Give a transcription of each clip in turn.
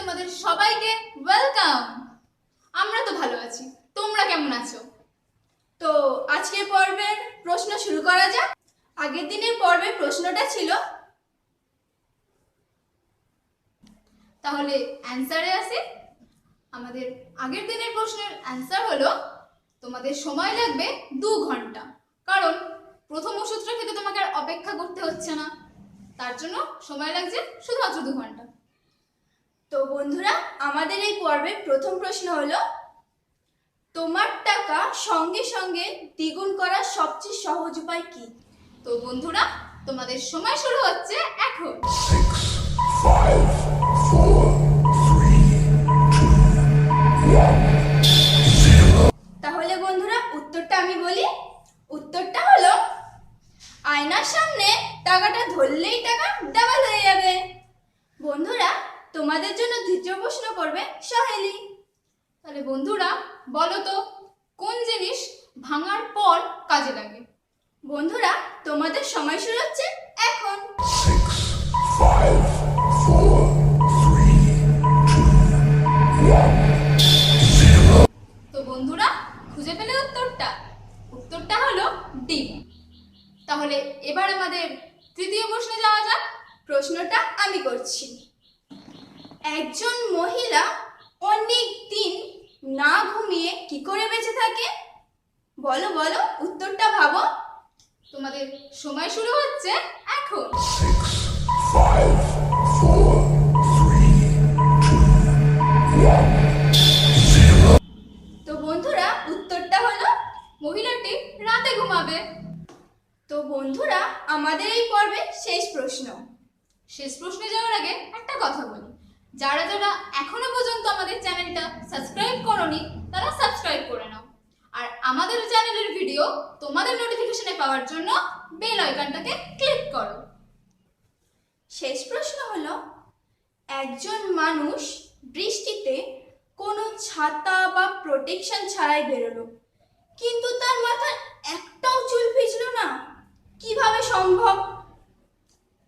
তোমাদের সবাইকে ওয়েলকাম আমরা তো ভালো আছি। তোমরা কেমন আছো? তো আজকের পর্বের প্রশ্ন শুরু করা যাক। আগের দিনের পর্বের প্রশ্নটা ছিল, তাহলে অ্যান্সারে আসে। আমাদের আগের দিনের প্রশ্নের অ্যান্সার হলো, তোমাদের সময় লাগবে দু ঘণ্টা। কারণ প্রথম ওষুধটা খেতে তোমাকে আর অপেক্ষা করতে হচ্ছে না। তার জন্য সময় লাগছে শুধুমাত্র দু ঘণ্টা। তো বন্ধুরা আমাদের এই পর্বের প্রথম প্রশ্ন হলো তোমার টাকা সঙ্গে সঙ্গে দ্বিগুণ করার সবচেয়ে সহজ উপায় কি? তো বন্ধুরা তোমাদের সময় শুরু হচ্ছে এখন। Six, five, তাহলে বন্ধুরা বলো তো কোন জিনিস ভাঙার পর কাজে লাগে? বন্ধুরা তোমাদের সময় শুরু হচ্ছে এখন. তো বন্ধুরা খুঁজে পেলে উত্তরটা? উত্তরটা হলো ডিম তাহলে এবার আমাদের তৃতীয় প্রশ্নে যাওয়া যাক। প্রশ্নটা আমি করছি। একজন মহিলা অনেক দিন কি করে বেঁচে থাকে? বলো বলো উত্তরটা ভাবো। তোমাদের সময় শুরু হচ্ছে এখন. তো বন্ধুরা উত্তরটা হলো মহিলাটি রাতে ঘুমাবে। তো বন্ধুরা আমাদের এই পর্বে শেষ প্রশ্ন। শেষ প্রশ্নে যাওয়ার আগে একটা কথা বলি। যারা যারা এখনও পর্যন্ত আমাদের চ্যানেলটা সাবস্ক্রাইব করনি তারা সাবস্ক্রাইব করে নাও আর আমাদের চ্যানেলের ভিডিও তোমাদের নোটিফিকেশনে পাওয়ার জন্য বেল আইকনটাকে ক্লিক করো। শেষ প্রশ্ন হলো, একজন মানুষ বৃষ্টিতে কোনো ছাতা বা প্রোটেকশন ছাড়াই বেরোলো, কিন্তু তার মাথায় একটাও চুল ভিজলো না। কীভাবে সম্ভব?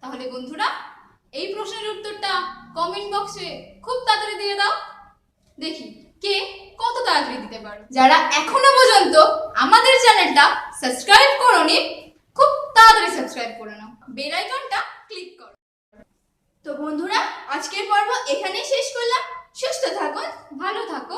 তাহলে বন্ধুরা, এই প্রশ্নের উত্তরটা কমেন্ট বক্সে খুব তাড়াতাড়ি দিয়ে দাও। দেখি। কে কত তাড়াতাড়ি দিতে পারো? যারা এখনও পর্যন্ত আমাদের চ্যানেলটা সাবস্ক্রাইব করনি, খুব তাড়াতাড়ি সাবস্ক্রাইব করে নাও। বেল আইকনটা ক্লিক করো। তো বন্ধুরা, আজকের পর্ব এখানেই শেষ করলাম। সুস্থ থাকুন, ভালো থাকো বাই